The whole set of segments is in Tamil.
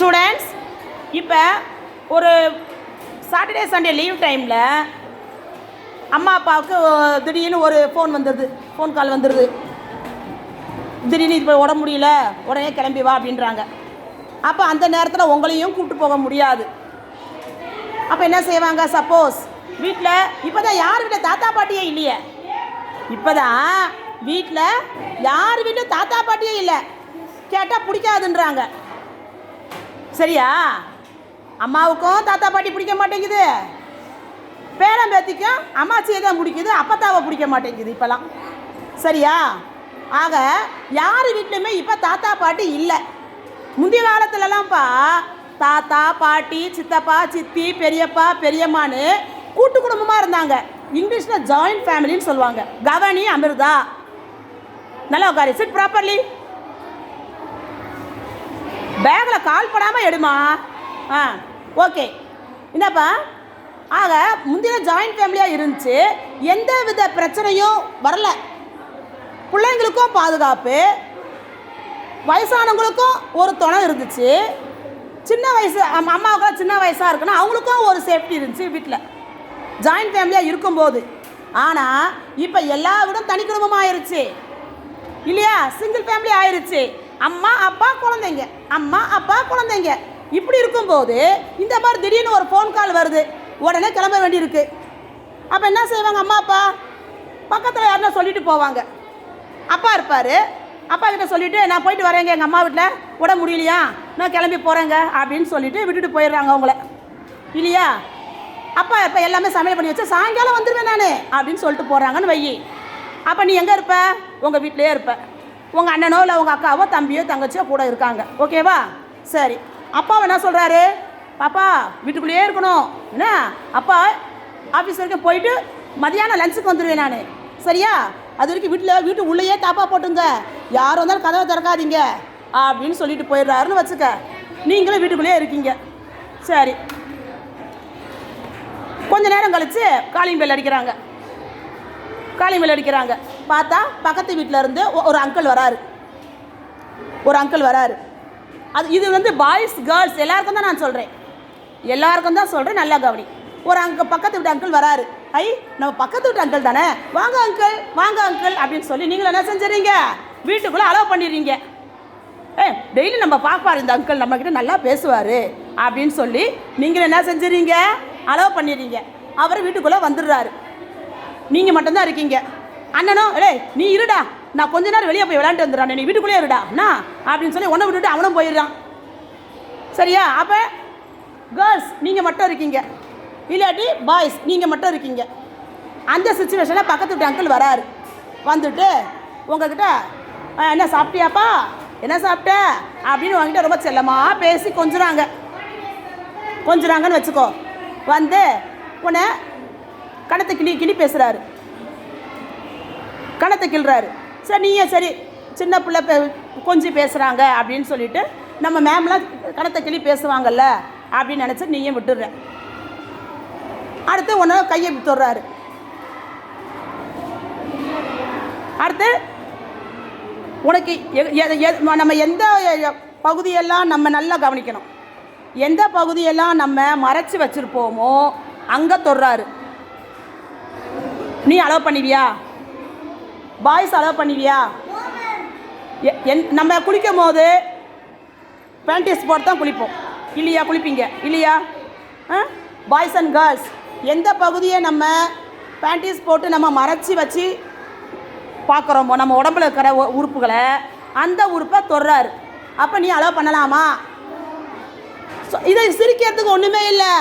ஸ்டூடெண்ட்ஸ் இப்போ ஒரு சாட்டர்டே சண்டே லீவ் டைமில் அம்மா அப்பாவுக்கு திடீர்னு ஒரு ஃபோன் வந்துடுது ஃபோன் கால் வந்துடுது திடீர்னு இப்போ உடம்பு முடியல. உடனே கிளம்பி வா அப்படின்றாங்க. அப்போ அந்த நேரத்தில் உங்களையும் கூப்பிட்டு போக முடியாது. அப்போ என்ன செய்வாங்க? சப்போஸ் வீட்டில் இப்போ தான் யார் வீட்டில் தாத்தா பாட்டியே இல்லையே? இப்போ தான் வீட்டில் யார் வீட்டிலும் தாத்தா பாட்டியே இல்லை. கேட்டால் பிடிக்காதுன்றாங்க. சரியா? அம்மாவுக்கும் தாத்தா பாட்டி பிடிக்க மாட்டேங்குது. பேரன் பேத்திக்கும் அம்மாச்சியை தான் பிடிக்குது அப்பத்தாவை பிடிக்க மாட்டேங்குது இப்போலாம் சரியா? ஆக யார் வீட்லையுமே இப்போ தாத்தா பாட்டி இல்லை. முந்தைய காலத்துலலாம்ப்பா தாத்தா பாட்டி சித்தப்பா சித்தி பெரியப்பா பெரியம்மான்னு கூட்டு குடும்பமாக இருந்தாங்க. இங்கிலீஷில் ஜாயிண்ட் ஃபேமிலின்னு சொல்லுவாங்க. கவனி அமிர்தா. நல்லா உட்காரு. சிட் ப்ராப்பர்லி பேக்கில் கால் படாமல் எடுமா? ஆ ஓகே. என்னப்பா? ஆக முந்தின ஜாயிண்ட் ஃபேமிலியாக இருந்துச்சு. எந்த வித பிரச்சனையும் வரல. பிள்ளைங்களுக்கும் பாதுகாப்பு. வயசானவங்களுக்கும் ஒரு துணை இருந்துச்சு. சின்ன வயசு அம்மாவுக்கு சின்ன வயசாக இருக்குன்னா அவங்களுக்கும் ஒரு சேஃப்டி இருந்துச்சு வீட்டில் ஜாயிண்ட் ஃபேமிலியாக இருக்கும்போது. ஆனால் இப்போ எல்லா விடம் தனி குடும்பமாக ஆயிடுச்சு இல்லையா? சிங்கிள் ஃபேமிலி ஆயிடுச்சு அம்மா அப்பா குழந்தைங்க. அம்மா அப்பா குழந்தைங்க. இப்படி இருக்கும்போது இந்த மாதிரி திடீர்னு ஒரு ஃபோன் கால் வருது. உடனே கிளம்ப வேண்டியிருக்கு. அப்போ என்ன செய்வாங்க அம்மா அப்பா? பக்கத்தில் யாருன்னா சொல்லிட்டு போவாங்க. அப்பா இருப்பார். அப்பா கிட்ட சொல்லிவிட்டு நான் போயிட்டு வரேங்க எங்கள் அம்மா வீட்டில் விட முடியலையா? நான் கிளம்பி போகிறேங்க அப்படின்னு சொல்லிட்டு விட்டுட்டு போயிடுறாங்க அவங்கள. இல்லையா? அப்பா இப்போ எல்லாமே சமையல் பண்ணி வச்சு சாயங்காலம் வந்துடுவேன் நான். அப்படின்னு சொல்லிட்டு போகிறாங்கன்னு வை அப்போ நீ எங்கே இருப்ப? உங்கள் வீட்டிலேயே இருப்பேன் உங்கள் அண்ணனோ இல்லை உங்கள் அக்காவோ தம்பியோ தங்கச்சியோ கூட இருக்காங்க. ஓகேவா சரி. அப்பாவை என்ன சொல்கிறாரு பாப்பா வீட்டுக்குள்ளேயே இருக்கணும். என்ன? அப்பா ஆஃபீஸ் வரைக்கும் போயிட்டு மதியானம் லஞ்சுக்கு வந்துடுவேன் நான். சரியா? அது வரைக்கும் வீட்டில் வீட்டு உள்ளேயே தாப்பா போட்டுங்க. யார் வந்தாலும் கதவை திறக்காதீங்க. அப்படின்னு சொல்லிட்டு போயிடுறாருன்னு வச்சுக்க. நீங்களும் வீட்டுக்குள்ளேயே இருக்கீங்க. சரி. கொஞ்ச நேரம் கழித்து காலிங் பெல் அடிக்கிறாங்க. காலிங் பெல் அடிக்கிறாங்க. பார்த்தா பக்கத்து வீட்டில் இருந்து ஒ- ஒரு அங்கிள் வராரு. ஒரு அங்கிள் வராரு. அது இது வந்து பாய்ஸ் கேர்ள்ஸ் எல்லாருக்கும் தான் நான் சொல்கிறேன் எல்லாருக்கும் தான் சொல்கிறேன் நல்லா கவனி. ஒரு அங்க பக்கத்து வீட்டு அங்கிள் வராரு. ஐ நம்ம பக்கத்து வீட்டு அங்கிள் தானே? வாங்க அங்கிள் வாங்க அங்கிள் அப்படின்னு சொல்லி நீங்களும் என்ன செஞ்சுறீங்க வீட்டுக்குள்ளே அலோவ் பண்ணிடுறீங்க. ஏ டெய்லி நம்ம பார்ப்பார் இந்த அங்கிள் நம்மக்கிட்ட நல்லா பேசுவார் அப்படின்னு சொல்லி நீங்கள் என்ன செஞ்சுறீங்க அலோவ் பண்ணிடுறீங்க. அவர் வீட்டுக்குள்ளே வந்துடுறாரு. நீங்கள் மட்டும்தான் இருக்கீங்க. அண்ணனும் ஏலே நீ இருடா. நான் கொஞ்ச நேரம் வெளியே போய் விளையாண்டு வந்துடுறான். நீ வீட்டுக்குள்ளே இருடா. அண்ணா. அப்படின்னு சொல்லி உன்னை விட்டுட்டு அவனும் போயிடுறான். சரியா? அப்போ கேர்ள்ஸ் நீங்கள் மட்டும் இருக்கீங்க. இல்லாட்டி பாய்ஸ் நீங்கள் மட்டும் இருக்கீங்க. அந்த சுச்சுவேஷனில் பக்கத்து வீட்டு அங்கிள் வராரு. வந்துட்டு உங்ககிட்ட "ஆ, என்ன சாப்பிட்டியாப்பா? என்ன சாப்பிட்ட? அப்படின்னு உங்ககிட்ட ரொம்ப செல்லமாக பேசி கொஞ்சுறாங்க. கொஞ்சுறாங்கன்னு வச்சுக்கோ. வந்து உன்னை கணத்தை கிளி கிளி பேசுகிறாரு கணத்தை கிள்றாரு. சரி நீயே சரி சின்ன பிள்ளை பே கொஞ்சி பேசுகிறாங்க அப்படின்னு சொல்லிட்டு நம்ம மேம்லாம் கணத்தை கிளி பேசுவாங்கல்ல அப்படின்னு நினச்சி நீயும் விட்டுடுற. அடுத்து ஒன்று கையை தொடுறாரு. அடுத்து உனக்கு எ- நம்ம எந்த பகுதியெல்லாம் நம்ம நல்லா கவனிக்கணும்? எந்த பகுதியெல்லாம் நம்ம மறைச்சி வச்சுருப்போமோ அங்கே தொடுறாரு. நீ அலோவ் பண்ணுவியா? பாய்ஸ் அலோவ் பண்ணுவியா? எ- என் நம்ம குளிக்கும் போது பேண்டிஸ் போட்டு தான் குளிப்போம். இல்லையா குளிப்பீங்க? இல்லையா? பாய்ஸ் அண்ட் கேர்ள்ஸ் எந்த பகுதியை நம்ம பேண்டீஸ் போட்டு நம்ம மறைச்சி வச்சு பார்க்குறோமோ நம்ம உடம்புல இருக்கிற உ- உறுப்புகளை அந்த உறுப்பை தொடுறாரு. அப்போ நீ அலோவ் பண்ணலாமா? ஸோ இதை சிரிக்கிறதுக்கு ஒன்றுமே இல்லை.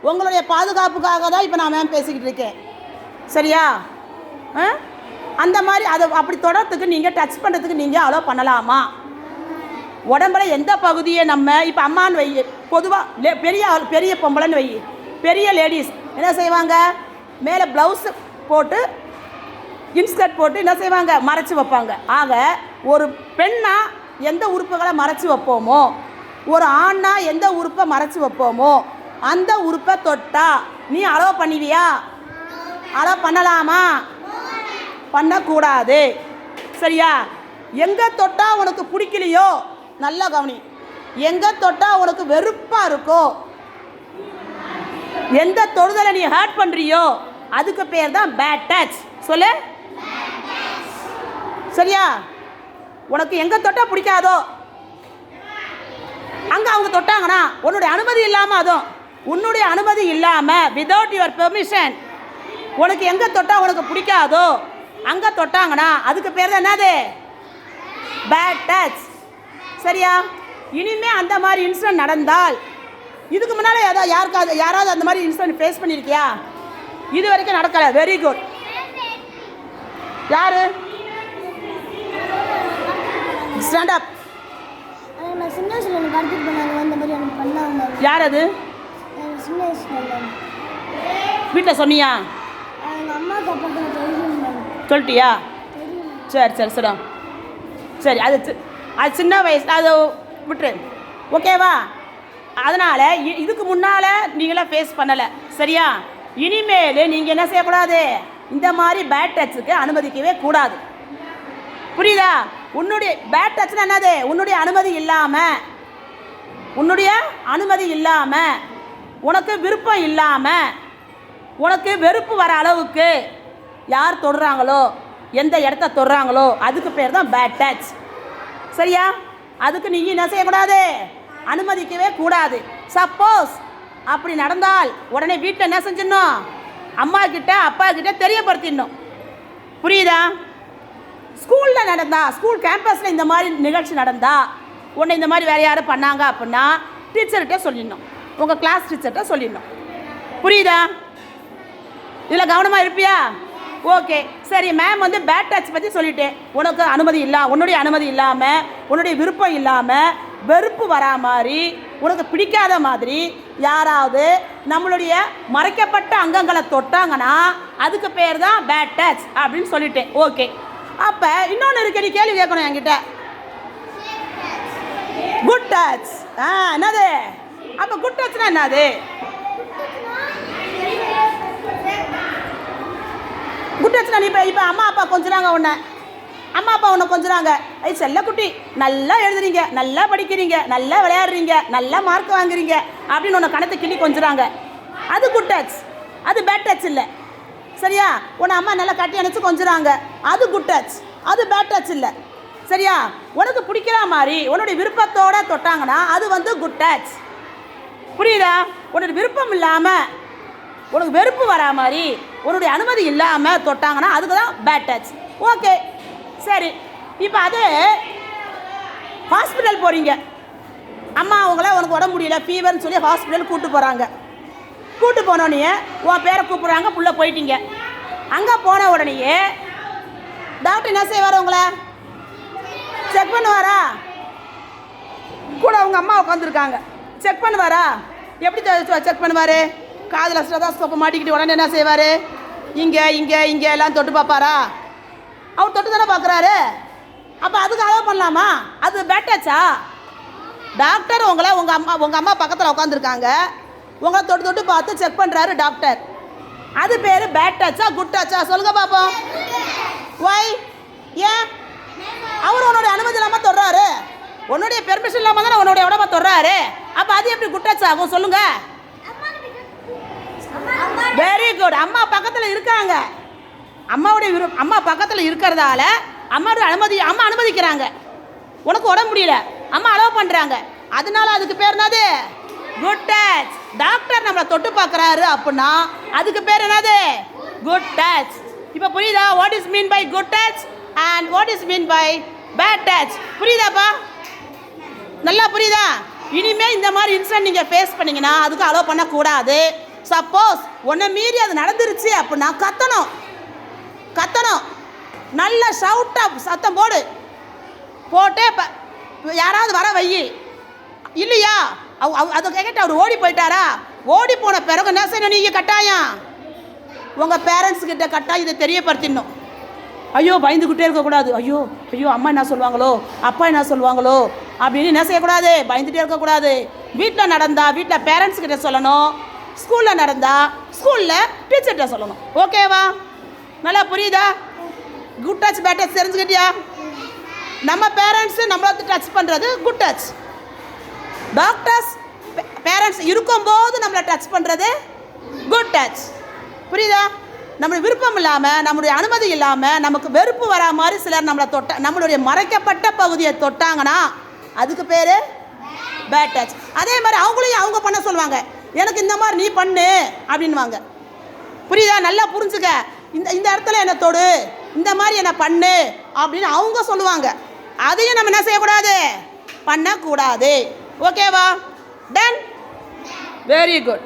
உங்களுடைய பாதுகாப்புக்காக தான் இப்போ நான் மேம் பேசிக்கிட்டு இருக்கேன். சரியா? ஆ? அந்த மாதிரி அதை அப்படி தொடர்றதுக்கு நீங்கள் டச் பண்ணுறதுக்கு நீங்கள் அலோவ் பண்ணலாமா? உடம்புல எந்த பகுதியை நம்ம இப்போ அம்மான்னு வை பொதுவாக பெரிய பெரிய பொம்பளைன்னு வை பெரிய லேடிஸ் என்ன செய்வாங்க? மேலே ப்ளவுஸ் போட்டு இன்ஸ்கர்ட் போட்டு என்ன செய்வாங்க? மறைச்சி வைப்பாங்க. ஆக ஒரு பெண்ணா எந்த உறுப்புகளை மறைச்சி வைப்போமோ ஒரு ஆணா எந்த உறுப்பை மறைச்சி வைப்போமோ அந்த உறுப்பை தொட்டா நீ அலோவ் பண்ணுவியா? அலோவ் பண்ணலாமா? பண்ணக்கூடாது. சரியா? எங்கே தொட்டால் உனக்கு பிடிக்கலையோ? நல்லா கவனி. எங்கே தொட்டால் உனக்கு வெறுப்பாக இருக்கோ? எந்த தொடுதலை நீ ஹர்ட் பண்ணுறியோ அதுக்கு பேர் தான் பேட் டச் சொல்லு. சரியா? உனக்கு எங்கே தொட்டால் பிடிக்காதோ? அங்கே அவங்க தொட்டாங்கன்னா உன்னுடைய அனுமதி இல்லாமல் அதுவும். உன்னுடைய அனுமதி இல்லாமல் விதவுட் யுவர் பெர்மிஷன் உனக்கு எங்கே தொட்டால் உனக்கு பிடிக்காதோ? அங்கே தொட்டாங்கன்னா அதுக்கு பேர் தான் என்னது? பேட் டச் சரியா? இனிமே அந்த மாதிரி இன்சிடென்ட் நடந்தால் இதுக்கு முன்னால் ஏதாவது யாருக்காவது யாராவது அந்த மாதிரி இன்சிடென்ட் ஃபேஸ் பண்ணியிருக்கியா இது வரைக்கும் நடக்கலை. வெரி குட் யாரு? ஸ்டாண்ட் அப் யார் அது. வீட்டில் சொன்னியா? சொல்லிட்டியா? சரி சரி சரி சரி அது சி- அது சின்ன வயசு அது விட்டுரு. ஓகேவா அதனால் இதுக்கு முன்னால் நீங்களாம் ஃபேஸ் பண்ணலை. சரியா? இனிமேல் நீங்கள் என்ன செய்யக்கூடாது? இந்த மாதிரி பேட் டச்சுக்கு அனுமதிக்கவே கூடாது. புரியுதா? உன்னுடைய பேட் டச்னா என்னது? உன்னுடைய அனுமதி இல்லாமல் உன்னுடைய அனுமதி இல்லாமல் உனக்கு விருப்பம் இல்லாமல் உனக்கு வெறுப்பு வர அளவுக்கு. யார் தொடுறாங்களோ எந்த இடத்த தொடுறாங்களோ அதுக்கு பேர் தான் பேட் டச் சரியா? அதுக்கு நீ என்ன செய்யக்கூடாது? அனுமதிக்கவே கூடாது. சப்போஸ் அப்படி நடந்தால் உடனே வீட்டில் என்ன செஞ்சிடணும்? அம்மா கிட்ட அப்பா கிட்ட தெரியப்படுத்திடணும். புரியுதா? ஸ்கூலில் நடந்தா ஸ்கூல் கேம்பஸில் இந்த மாதிரி நிகழ்ச்சி நடந்தா உன்னை இந்த மாதிரி வேறு யாரும் பண்ணாங்க அப்படின்னா டீச்சர்கிட்ட சொல்லிடணும். உங்கள் கிளாஸ் டீச்சர்கிட்ட சொல்லிடணும். புரியுதா? இதில் கவனமாக இருப்பியா? ஓகே சரி மேம் வந்து பேட் டச் பற்றி சொல்லிட்டேன். உனக்கு அனுமதி இல்லை உன்னுடைய அனுமதி இல்லாமல் உன்னுடைய விருப்பம் இல்லாமல் வெறுப்பு வரா மாதிரி உனக்கு பிடிக்காத மாதிரி யாராவது நம்மளுடைய மறைக்கப்பட்ட அங்கங்களை தொட்டாங்கன்னா அதுக்கு பேர் தான் பேட் டச் அப்படின்னு சொல்லிட்டேன். ஓகே அப்போ இன்னொன்று இருக்கு நீ கேள்வி கேட்கணும் என்கிட்ட. குட் டச் ஆ என்னது? அப்போ குட் டச்னா என்னது? குட் டச்னா நீ இப்போ இப்போ அம்மா அப்பா கொஞ்சிறாங்க உன்னை. அம்மா அப்பா உன்னை கொஞ்சிறாங்க. ஐ செல்ல குட்டி நல்லா எழுதுறீங்க. நல்லா படிக்கிறீங்க. நல்லா விளையாடுறீங்க. நல்லா மார்க் வாங்குறீங்க. அப்படின்னு உன்னை கணத்தை கிள்ளி கொஞ்சிறாங்க. அது குட் டச் அது பேட் டச் இல்லை. சரியா? உன்னை அம்மா நல்லா கட்டி அணைச்சு கொஞ்சிறாங்க. அது குட் டச் அது பேட் டச் இல்லை. சரியா? உனக்கு பிடிக்கிற மாதிரி உன்னுடைய விருப்பத்தோடு தொட்டாங்கன்னா அது வந்து குட் டச் புரியுதா? உன்னோட விருப்பம் இல்லாமல் உனக்கு வெறுப்பு வரா மாதிரி உன்னுடைய அனுமதி இல்லாமல் தொட்டாங்கன்னா அதுக்கு தான் பேட் டச் ஓகே சரி. இப்போ அது ஹாஸ்பிட்டல் போகிறீங்க அம்மா அவங்கள உனக்கு உடம்பு முடியல ஃபீவர்னு சொல்லி ஹாஸ்பிட்டல் கூட்டு போகிறாங்க கூட்டு போனோடனே உன் பேரை கூப்பிட்றாங்க புள்ள போயிட்டீங்க. அங்கே போன உடனேயே டாக்டர் என்ன செய்வார் உங்களை? செக் பண்ணுவாரா? கூட அவங்க அம்மா உட்காந்துருக்காங்க செக் பண்ணுவாரா? எப்படி செக் பண்ணுவார்? காதில் ஸ்டெதாஸ்கோப்பை மாட்டிக்கிட்டு உடனே என்ன செய்வார்? இங்கே இங்கே இங்கே எல்லாம் தொட்டு பார்ப்பாரா? அவர் தொட்டு தானே பார்க்குறாரு? அப்போ அதுக்கு அலோவ் பண்ணலாமா? அது பேட்டாச்சா டாக்டர் உங்களை உங்கள் அம்மா உங்கள் அம்மா பக்கத்தில் உட்காந்துருக்காங்க உங்களை தொட்டு தொட்டு பார்த்து செக் பண்ணுறாரு டாக்டர் அது பேர் பேட் டச்சா குட் டச்சா சொல்லுங்க பார்ப்போம் ஒய் ஏன்? அவர் உன்னோட அனுமதி இல்லாமல் தொடுறாரு. உன்னுடைய பெர்மிஷன் இல்லாமல் தானே உன்னுடைய உடம்ப தொடுறாரு. அப்போ அது எப்படி குட் டச் ஆகும்? சொல்லுங்கள் வெரி குட் அம்மா பக்கத்தில் இருக்காங்க. அம்மாவுடைய விரு அம்மா பக்கத்தில் இருக்கிறதால அம்மாவுடைய அனுமதி அம்மா அனுமதிக்கிறாங்க. உனக்கு உடம்பு முடியல. அம்மா அலோவ் பண்ணுறாங்க அதனால அதுக்கு பேர் என்னது? குட் டச் டாக்டர் நம்மளை தொட்டு பார்க்குறாரு அப்படின்னா அதுக்கு பேர் என்னது? குட் டச் இப்போ புரியுதா? What is mean by good touch and what is mean by bad touch புரியுதாப்பா? நல்லா புரியுதா? இனிமே இந்த மாதிரி இன்சிடென்ட் நீங்கள் ஃபேஸ் பண்ணீங்கன்னா அதுக்கு அலோவ் பண்ணக்கூடாது. சப்போஸ் உன்னை மீறி அது நடந்துருச்சு அப்படின்னா கத்தணும். கத்தணும். நல்ல ஷவுட்டாக சத்தம் போடு. போட்டே யாராவது வர வை. இல்லையா? அவ- அவ- அதை கேட்டு அவர் ஓடி போயிட்டாரா? ஓடி போன பிறகு என்ன செய்யணும் நீங்கள் கட்டாயம்? உங்கள் பேரண்ட்ஸ் கிட்ட கட்டாயம் இதை தெரியப்படுத்திடணும். ஐயோ பயந்துக்கிட்டே இருக்கக்கூடாது. ஐயோ ஐயோ அம்மா என்ன சொல்லுவாங்களோ? அப்பா என்ன சொல்லுவாங்களோ? அப்படின்னு என்ன செய்யக்கூடாது? பயந்துகிட்டே இருக்கக்கூடாது. வீட்டில் நடந்தால் வீட்டில் பேரண்ட்ஸ் கிட்ட சொல்லணும். ஸ்கூலில் நடந்தால் ஸ்கூலில் டீச்சர்கிட்ட சொல்லணும். ஓகேவா நல்லா புரியுதா? குட் டச் பேட் டச் தெரிஞ்சுக்கிட்டியா? நம்ம பேரண்ட்ஸு நம்மளை டச் பண்ணுறது குட் டச் டாக்டர்ஸ் பேரண்ட்ஸ் இருக்கும்போது நம்மளை டச் பண்ணுறது குட் டச் புரியுதா? நம்மளுடைய விருப்பம் இல்லாமல் நம்மளுடைய அனுமதி இல்லாமல் நமக்கு வெறுப்பு வரா மாதிரி சிலர் நம்மளை தொட்ட நம்மளுடைய மறைக்கப்பட்ட பகுதியை தொட்டாங்கன்னா அதுக்கு பேர் பேட் டச் அதே மாதிரி அவங்களையும் அவங்க பண்ண சொல்லுவாங்க. எனக்கு இந்த மாதிரி நீ பண்ணு அப்படின்வாங்க புரியுதா? நல்லா புரிஞ்சுக்க. இந்த இந்த இடத்துல என்னை தொடு இந்த மாதிரி என்னை பண்ணு அப்படின்னு அவங்க சொல்லுவாங்க. அதையும் நம்ம என்ன செய்யக்கூடாது? பண்ணக்கூடாது. ஓகேவா? Done very good